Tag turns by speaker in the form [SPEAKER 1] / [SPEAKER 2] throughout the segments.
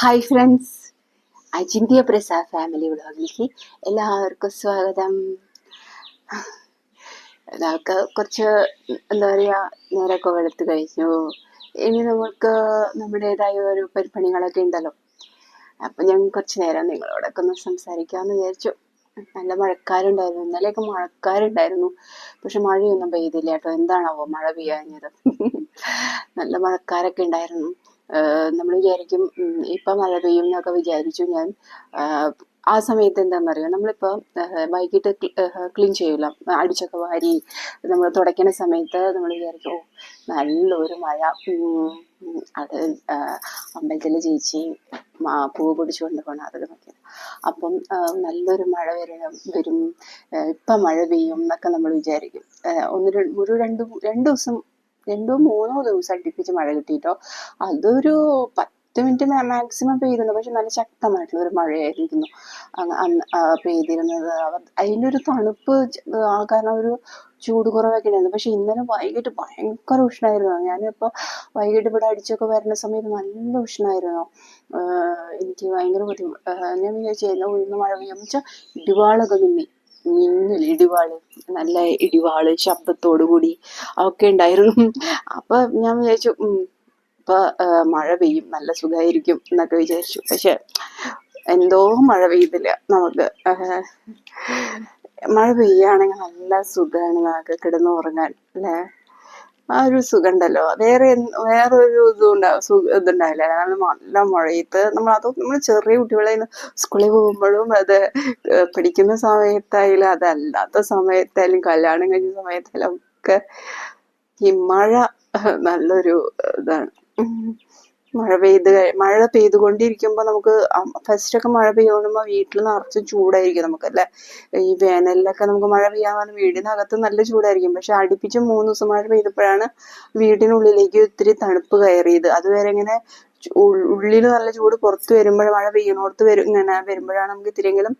[SPEAKER 1] Hi friends അജിന്ത്യ Prasad family വ്ളോഗിലേക്ക് എല്ലാവർക്കും സ്വാഗതം. നമുക്ക് കുറച്ച് എന്താ പറയുക നേരമൊക്കെ വെളുത്ത് കഴിഞ്ഞു. ഇനി നമുക്ക് നമ്മുടേതായ ഒരു പരിപ്പണികളൊക്കെ ഉണ്ടല്ലോ. അപ്പം ഞാൻ കുറച്ച് നേരം നിങ്ങളോടൊക്കെ ഒന്ന് സംസാരിക്കാമെന്ന് വിചാരിച്ചു. നല്ല മഴക്കാരുണ്ടായിരുന്നു. ഇന്നലെയൊക്കെ മഴക്കാരുണ്ടായിരുന്നു. പക്ഷെ മഴയൊന്നും പെയ്തില്ല കേട്ടോ. എന്താണാവോ മഴ പെയ്യാഞ്ഞത്? നല്ല മഴക്കാരൊക്കെ ഉണ്ടായിരുന്നു. നമ്മൾ വിചാരിക്കും ഇപ്പം മഴ പെയ്യും എന്നൊക്കെ വിചാരിച്ചു ഞാൻ ആ, സമയത്ത് എന്താണെന്നറിയോ നമ്മളിപ്പോൾ വൈകിട്ട് ക്ലീൻ ചെയ്യൂല. അടിച്ചൊക്കെ വാരി നമ്മൾ തുടയ്ക്കുന്ന സമയത്ത് നമ്മൾ വിചാരിക്കും ഓ നല്ലൊരു മഴ. അത് അമ്പലത്തിൽ ചേച്ചി പൂവ് പിടിച്ചു കൊണ്ടുപോകണം അതൊക്കെ നോക്കി അപ്പം നല്ലൊരു മഴ വരും വരും. ഇപ്പം മഴ പെയ്യും എന്നൊക്കെ നമ്മൾ വിചാരിക്കും. ഒന്ന് ഒരു രണ്ട് രണ്ട് ദിവസം രണ്ടോ മൂന്നോ ദിവസം അടുപ്പിച്ച് മഴ കിട്ടിയിട്ടോ അതൊരു പത്ത് മിനിറ്റ് മാക്സിമം പെയ്തിരുന്നു. പക്ഷെ നല്ല ശക്തമായിട്ടുള്ള ഒരു ആ പെയ്തിരുന്നത്. അതിന്റെ ഒരു തണുപ്പ് കാരണം ഒരു ചൂട് കുറവൊക്കെ ഉണ്ടായിരുന്നു. പക്ഷെ ഇന്നലെ വൈകിട്ട് ഭയങ്കര ഉഷ്ണമായിരുന്നു. ഞാനിപ്പോൾ വൈകിട്ട് ഇവിടെ അടിച്ചൊക്കെ വരുന്ന സമയത്ത് നല്ല ഉഷ്ണമായിരുന്നു. എനിക്ക് ഭയങ്കര ബുദ്ധിമുട്ട് ഞാൻ വിചാരിച്ചു ഉയർന്ന മഴ പെയ്യുമ്പോൾ ഇടിവാളൊക്കെ മിന്നി. മിന്നൽ ഇടിവാൾ നല്ല ഇടിവാൾ ശബ്ദത്തോടു കൂടി ഒക്കെ ഉണ്ടായിരുന്നു. അപ്പൊ ഞാൻ വിചാരിച്ചു ഇപ്പൊ മഴ പെയ്യും നല്ല സുഖമായിരിക്കും എന്നൊക്കെ വിചാരിച്ചു. പക്ഷെ എന്തോ മഴ പെയ്തില്ല നമുക്ക്. മഴ പെയ്യുകയാണെങ്കിൽ നല്ല സുഖമാണ് നമുക്ക് കിടന്ന് ഉറങ്ങാൻ അല്ലേ? ആ ഒരു സുഖം ഉണ്ടല്ലോ വേറെ വേറൊരു ഇതും ഉണ്ടാവും സുഖ ഇതുണ്ടാവില്ല കാരണം നല്ല മഴയത്ത് നമ്മൾ അത് നമ്മൾ ചെറിയ കുട്ടികളെ സ്കൂളിൽ പോകുമ്പോഴും അത് പഠിക്കുന്ന സമയത്തായാലും അതല്ലാത്ത സമയത്തായാലും കല്യാണം കഴിഞ്ഞ സമയത്തായാലും ഒക്കെ ഈ മഴ നല്ലൊരു ഇതാണ്. മഴ പെയ്ത് മഴ പെയ്തുകൊണ്ടിരിക്കുമ്പോൾ നമുക്ക് ഫസ്റ്റ് ഒക്കെ മഴ പെയ്യുമ്പോൾ വീട്ടിൽ നിറച്ച് ചൂടായിരിക്കും നമുക്ക് അല്ലെ? ഈ വേനലിലൊക്കെ നമുക്ക് മഴ പെയ്യാൻ പറഞ്ഞാൽ വീടിനകത്ത് നല്ല ചൂടായിരിക്കും. പക്ഷെ അടുപ്പിച്ച് മൂന്ന് ദിവസം മഴ പെയ്തപ്പോഴാണ് വീടിനുള്ളിലേക്ക് ഒത്തിരി തണുപ്പ് കയറിയത്. അതുവരെ ഇങ്ങനെ ഉള്ളിൽ നല്ല ചൂട് പുറത്ത് വരുമ്പോൾ മഴ പെയ്യണോടത്ത് വരും ഇങ്ങനെ വരുമ്പോഴാണ് നമുക്ക് ഇത്തിരിയെങ്കിലും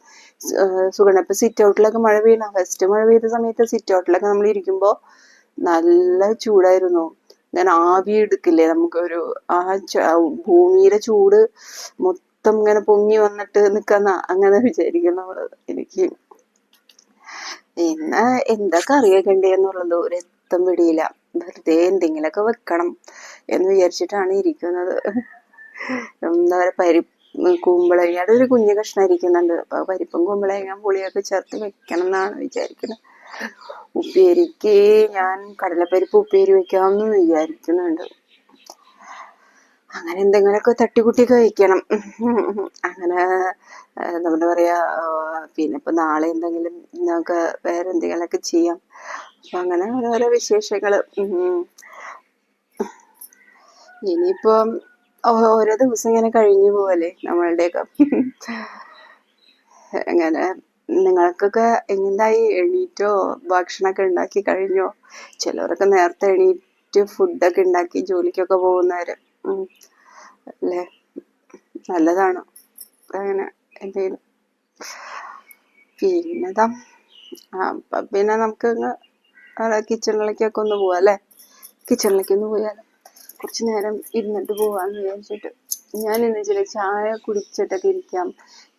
[SPEAKER 1] സുഖം. ഇപ്പൊ സിറ്റ് ഔട്ടിലൊക്കെ മഴ പെയ്യണം ഫസ്റ്റ് മഴ പെയ്ത സമയത്ത് സിറ്റ് ഔട്ടിലൊക്കെ നമ്മൾ ഇരിക്കുമ്പോൾ നല്ല ചൂടായിരുന്നു. ഞാൻ ആവി എടുക്കില്ലേ? നമുക്കൊരു ആ ഭൂമിയിലെ ചൂട് മൊത്തം ഇങ്ങനെ പൊങ്ങി വന്നിട്ട് നിക്കുന്ന അങ്ങനെ വിചാരിക്കും നമ്മൾ. എനിക്ക് പിന്നെ എന്താ കറിയൊക്കെ എന്നുള്ളത് ഒരു എത്തും പിടിയില്ല. വെറുതെ എന്തെങ്കിലുമൊക്കെ വെക്കണം എന്ന് വിചാരിച്ചിട്ടാണ് ഇരിക്കുന്നത്. എന്താ പറയുക പരി കുമ്പളങ്ങയുടെ ഒരു കുഞ്ഞു കഷ്ണം ഇരിക്കുന്നുണ്ട് അപ്പൊ പരിപ്പും കുമ്പളങ്ങ പുളിയൊക്കെ ചേർത്ത് വെക്കണം എന്നാണ് വിചാരിക്കുന്നത്. ഉപ്പേരിക്ക് ഞാൻ കടലപ്പരിപ്പ് ഉപ്പേരി വെക്കാമെന്ന് വിചാരിക്കുന്നുണ്ട്. അങ്ങനെ എന്തെങ്കിലുമൊക്കെ തട്ടിക്കുട്ടി കഴിക്കണം. അങ്ങനെ നമ്മുടെ പറയാ പിന്നെ ഇപ്പൊ നാളെ എന്തെങ്കിലും നമുക്ക് വേറെ എന്തെങ്കിലുമൊക്കെ ചെയ്യാം. അപ്പൊ അങ്ങനെ ഓരോരോ വിശേഷങ്ങൾ. ഇനിയിപ്പം ഓരോ ദിവസം ഇങ്ങനെ കഴിഞ്ഞു പോവല്ലേ നമ്മളുടെയൊക്കെ. അങ്ങനെ നിങ്ങൾക്കൊക്കെ എന്തായി എണീറ്റോ? ഭക്ഷണമൊക്കെ ഉണ്ടാക്കി കഴിഞ്ഞോ? ചിലവരൊക്കെ നേരത്തെ എണീറ്റ് ഫുഡൊക്കെ ഉണ്ടാക്കി ജോലിക്കൊക്കെ പോകുന്നവര്. അല്ലേ? നല്ലതാണ്. അങ്ങനെ എന്തെങ്കിലും. പിന്നെതാ. അപ്പൊ പിന്നെ നമുക്ക് കിച്ചണിലേക്കൊക്കെ ഒന്ന് പോവാ അല്ലേ? കിച്ചണിലേക്ക് ഒന്ന് പോയാലോ? കുറച്ച് നേരം ഇരുന്നിട്ട് പോവാന്ന് വിചാരിച്ചിട്ട്. ഞാൻ എന്ന് വെച്ചാൽ ചായ കുടിച്ചിട്ടൊക്കെ ഇരിക്കാം.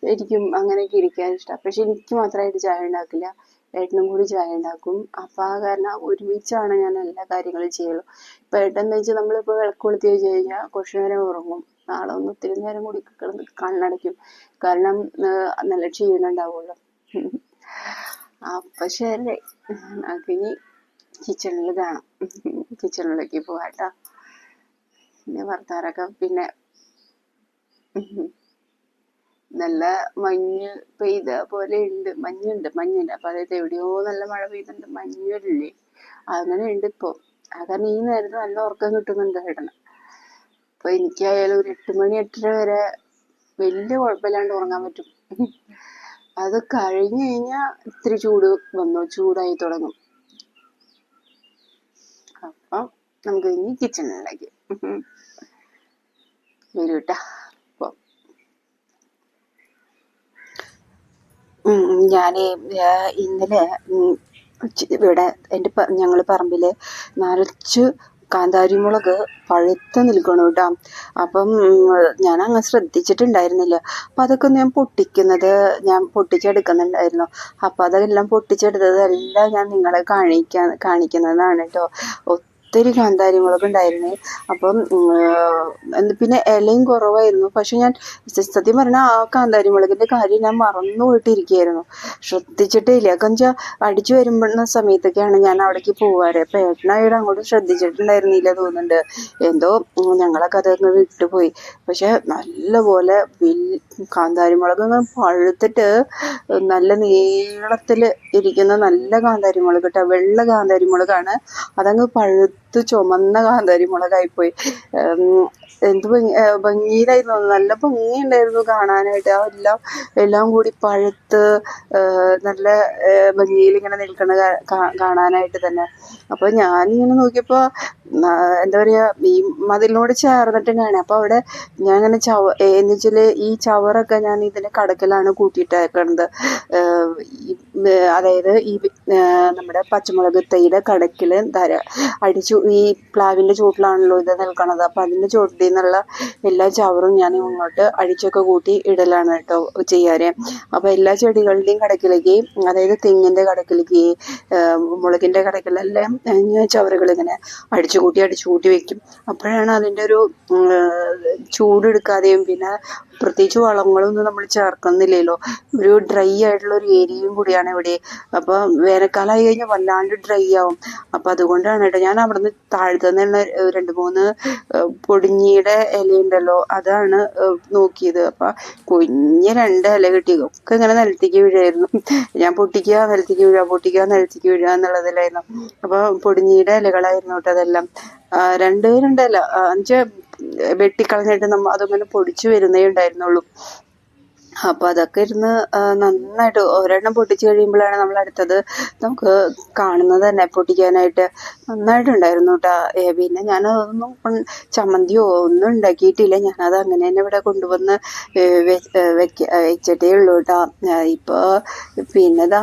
[SPEAKER 1] എനിക്കും അങ്ങനെയൊക്കെ ഇരിക്കാൻ ഇഷ്ടം. പക്ഷെ എനിക്ക് മാത്രമായിട്ട് ചായ ഉണ്ടാക്കില്ല. ഏട്ടനും കൂടി ചായ ഉണ്ടാക്കും. അപ്പൊ ആ കാരണം ഒരുമിച്ചാണ് ഞാൻ എല്ലാ കാര്യങ്ങളും ചെയ്യുള്ളൂ ഇപ്പൊ ഏട്ടൻ വെച്ചാൽ നമ്മളിപ്പോ വിളക്ക് കൊളുത്തി വെച്ച് കഴിഞ്ഞാൽ കുറച്ചു നേരം ഉറങ്ങും. നാളെ ഒന്ന് ഒത്തിരി നേരം കൂടി കിടന്ന് കണ്ണടയ്ക്കും. കാരണം നല്ല ക്ഷീണം ഉണ്ടാവുമല്ലോ. അപ്പൊ ശരി. നമുക്കിനി കിച്ചണിൽ കാണാം. കിച്ചണിലേക്ക് പോവാട്ടോ. പിന്നെ വർത്താനൊക്കെ. പിന്നെ. നല്ല മഞ്ഞ് പെയ്ത പോലെ ഉണ്ട് മഞ്ഞുണ്ട് മഞ്ഞുണ്ട്. അപ്പൊ അതായത് എവിടെയോ നല്ല മഴ പെയ്യുന്നുണ്ട് മഞ്ഞില്ലേ അങ്ങനെ ഉണ്ട് ഇപ്പൊ. കാരണം ഈ നേരത്ത് നല്ല ഉറക്കം കിട്ടുന്നുണ്ട് ഏട്ടന്. അപ്പൊ എനിക്കായാലും ഒരു എട്ട് മണി എട്ടര വരെ വലിയ കുഴപ്പമില്ലാണ്ട് ഉറങ്ങാൻ പറ്റും. അത് കഴിഞ്ഞു കഴിഞ്ഞാൽ ഇത്തിരി ചൂട് വന്നു. ചൂടായി തുടങ്ങും. അപ്പം നമുക്ക് ഇനി കിച്ചണിലേക്ക് വരൂട്ടാ അപ്പൊ ഞാൻ ഇന്നലെ ഇവിടെ എന്റെ ഞങ്ങൾ പറമ്പിൽ നിറച്ച് കാന്താരി മുളക് പഴുത്ത് നിൽക്കണം കേട്ടോ അപ്പം ഞാൻ അങ്ങ് ശ്രദ്ധിച്ചിട്ടുണ്ടായിരുന്നില്ല. അപ്പം അതൊക്കെ ഞാൻ പൊട്ടിക്കുന്നത് ഞാൻ പൊട്ടിച്ചെടുക്കുന്നുണ്ടായിരുന്നു. അപ്പം അതെല്ലാം പൊട്ടിച്ചെടുത്തതെല്ലാം ഞാൻ നിങ്ങളെ കാണിക്കാൻ കാണിക്കുന്നതാണ് കേട്ടോ ഒത്തിരി കാന്താരി മുളക് ഉണ്ടായിരുന്നു. അപ്പം പിന്നെ ഇലയും കുറവായിരുന്നു. പക്ഷെ ഞാൻ സത്യം പറഞ്ഞാൽ ആ കാന്താരി മുളകിന്റെ കാര്യം ഞാൻ മറന്നു പോയിട്ടിരിക്കുകയായിരുന്നു. ശ്രദ്ധിച്ചിട്ടേ ഇല്ല വെച്ചാൽ അടിച്ചു വരുമ്പോഴുന്ന സമയത്തൊക്കെയാണ് ഞാൻ അവിടേക്ക് പോവാറ്. അപ്പം ഏട്ടനായിട്ട് അങ്ങോട്ട് ശ്രദ്ധിച്ചിട്ടുണ്ടായിരുന്നില്ല തോന്നുന്നുണ്ട്. എന്തോ ഞങ്ങളെ ഞങ്ങളൊക്കെ അതങ്ങ് വിട്ടുപോയി. പക്ഷെ നല്ലപോലെ പോലെ കാന്താരി മുളക് പഴുത്തിട്ട് നല്ല നീളത്തിൽ ഇരിക്കുന്ന നല്ല കാന്താരി മുളക് കേട്ടോ. വെള്ള കാന്താരി മുളകാണ് അതങ്ങ് പഴുത്ത് ചുമന്ന കാന്താരി മുളകായിപ്പോയി എന്ത് ഭംഗി ഭംഗിയിലായിരുന്നു. നല്ല ഭംഗിയുണ്ടായിരുന്നു കാണാനായിട്ട്. ആ എല്ലാം എല്ലാം കൂടി പഴുത്ത് നല്ല ഭംഗിയിൽ ഇങ്ങനെ കാ- കാണാനായിട്ട് തന്നെ. അപ്പോൾ ഞാനിങ്ങനെ നോക്കിയപ്പോൾ എന്താ പറയുക ഈ മതിലിനോട് ചേർന്നിട്ട് കാണാം. അപ്പോൾ അവിടെ ഞാൻ ഇങ്ങനെ ചവ എന്ന് വെച്ചാൽ ഈ ചവറൊക്കെ ഞാൻ ഇതിന്റെ കടക്കിലാണ് കൂട്ടിയിട്ടേക്കണത്. ഏർ ഈ, ഏർ അതായത് ഈ നമ്മുടെ പച്ചമുളക് തൈയുടെ കടക്കിൽ ധര അടിച്ചു ഈ പ്ലാവിന്റെ ചുവട്ടിലാണല്ലോ ഇത് നിൽക്കണത്. അപ്പോൾ അതിന്റെ ചുവട്ടിൽ നിന്നുള്ള എല്ലാ ചവറും ഞാൻ ഇങ്ങോട്ട് അടിച്ചൊക്കെ കൂട്ടി ഇടലാണ് കേട്ടോ ചെയ്യാറ്. അപ്പോൾ എല്ലാ ചെടികളുടെയും കടക്കിലേക്ക് അതായത് തെങ്ങിന്റെ കടക്കിലേക്ക് മുളകിന്റെ കടക്കിലെല്ലാം ഞാൻ ചവറുകൾ ഇങ്ങനെ അടിച്ചു കൂട്ടി അടിച്ചു കൂട്ടി വെക്കും. അപ്പോഴാണ് അതിന്റെ ഒരു ചൂടെടുക്കാതെയും പിന്നെ പ്രത്യേകിച്ച് വളങ്ങളൊന്നും നമ്മൾ ചേർക്കുന്നില്ലല്ലോ. ഒരു ഡ്രൈ ആയിട്ടുള്ള ഒരു ഏരിയയും കൂടിയാണ് ഇവിടെ. അപ്പോൾ വേനൽക്കാലമായി കഴിഞ്ഞാൽ വല്ലാണ്ട് ഡ്രൈ ആവും. അപ്പോൾ അതുകൊണ്ടാണ് കേട്ടോ ഞാൻ അവിടുന്ന് താഴത്തു നിന്നുള്ള രണ്ട് മൂന്ന് പൊടിഞ്ഞിയുടെ ഇലയുണ്ടല്ലോ അതാണ് നോക്കിയത്. അപ്പോൾ കുഞ്ഞ് രണ്ട് ഇല കിട്ടി. ഒക്കെ ഇങ്ങനെ നിലത്തേക്ക് വീഴായിരുന്നു. ഞാൻ പൊട്ടിക്കുക നിലത്തേക്ക് വീഴുക പൊട്ടിക്കുക നിലത്തേക്ക് വീഴുക എന്നുള്ളതിലായിരുന്നു. അപ്പോൾ പൊടിഞ്ഞിയുടെ ഇലകളായിരുന്നു കേട്ടോ അതെല്ലാം. രണ്ട് രണ്ടല്ല അഞ്ച് വെട്ടിക്കളഞ്ഞിട്ട് നമ്മ അതങ്ങനെ പൊടിച്ചു വരുന്നേ ഉണ്ടായിരുന്നുള്ളൂ. അപ്പോൾ അതൊക്കെ ഇരുന്ന് നന്നായിട്ട് ഒരെണ്ണം പൊട്ടിച്ച് കഴിയുമ്പോഴാണ് നമ്മൾ അടുത്തത് നമുക്ക് കാണുന്നത് തന്നെ പൊട്ടിക്കാനായിട്ട്. നന്നായിട്ടുണ്ടായിരുന്നു കേട്ടോ പിന്നെ ഞാൻ അതൊന്നും ചമ്മന്തിയോ ഒന്നും ഉണ്ടാക്കിയിട്ടില്ല. ഞാനത് അങ്ങനെ തന്നെ ഇവിടെ കൊണ്ടുവന്ന് വെച്ചിട്ടേ ഉള്ളൂ കേട്ടോ ഇപ്പോൾ പിന്നെതാ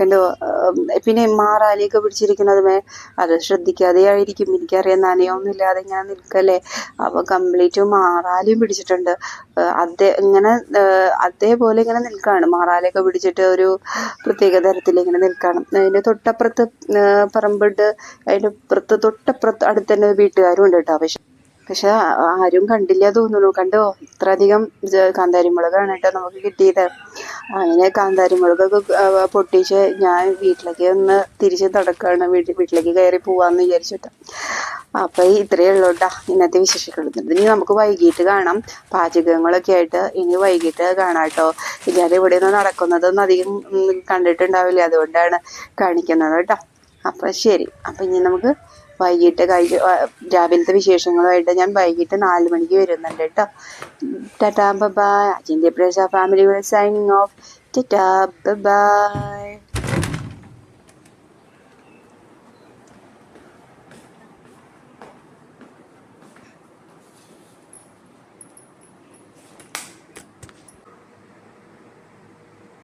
[SPEAKER 1] കണ്ടോ പിന്നെ മാറാലിയൊക്കെ പിടിച്ചിരിക്കുന്നത് അത് ശ്രദ്ധിക്കാതെ ആയിരിക്കും. എനിക്കറിയാം നനയൊന്നുമില്ലാതെ ഇങ്ങനെ നിൽക്കല്ലേ. അപ്പോൾ കംപ്ലീറ്റ് മാറാലിയും പിടിച്ചിട്ടുണ്ട്. അതേ ഇങ്ങനെ അതേപോലെ ഇങ്ങനെ നിൽക്കുകയാണ് മാറാലിയൊക്കെ പിടിച്ചിട്ട് ഒരു പ്രത്യേക തരത്തിൽ ഇങ്ങനെ നിൽക്കണം. അതിന്റെ തൊട്ടപ്പുറത്ത് പറമ്പിട്ട് അതിന്റെ അപ്പുറത്ത് തൊട്ടപ്പുറത്ത് അടുത്ത് തന്നെ വീട്ടുകാരും ഉണ്ട് കേട്ടോ. പക്ഷെ പക്ഷെ ആരും കണ്ടില്ല തോന്നുന്നു. കണ്ടോ? ഇത്രയധികം ഇത് കാന്താരിമുളകാണ് കേട്ടോ നമുക്ക് കിട്ടിയത്. അങ്ങനെ കാന്താരിമുളകൊക്കെ പൊട്ടിച്ച് ഞാൻ വീട്ടിലേക്ക് ഒന്ന് തിരിച്ച് നടക്കുകയാണ് വീട്ടിൽ വീട്ടിലേക്ക് കയറി പോവാന്ന് വിചാരിച്ചിട്ട്. അപ്പൊ ഇത്രയേ ഉള്ളൂ കേട്ടോ ഇന്നത്തെ വിശേഷിക്കുന്നത് ഇനി നമുക്ക് വൈകിട്ട് കാണാം. പാചകങ്ങളൊക്കെ ആയിട്ട് ഇനി വൈകിട്ട് കാണാം കേട്ടോ. ഇല്ലാതെ ഇവിടെ നിന്ന് നടക്കുന്നതൊന്നും അധികം കണ്ടിട്ടുണ്ടാവില്ല. അതുകൊണ്ടാണ് കാണിക്കുന്നത് കേട്ടോ. അപ്പൊ ശരി. അപ്പൊ ഇനി നമുക്ക് വൈകിട്ട് ആ, രാവിലത്തെ വിശേഷങ്ങളുമായിട്ട് ഞാൻ വൈകിട്ട് നാല് മണിക്ക് വരുന്നുണ്ട് കേട്ടോ ടാറ്റാ ബബായ്. അജിന്റെ പ്രസ family signing off tata bye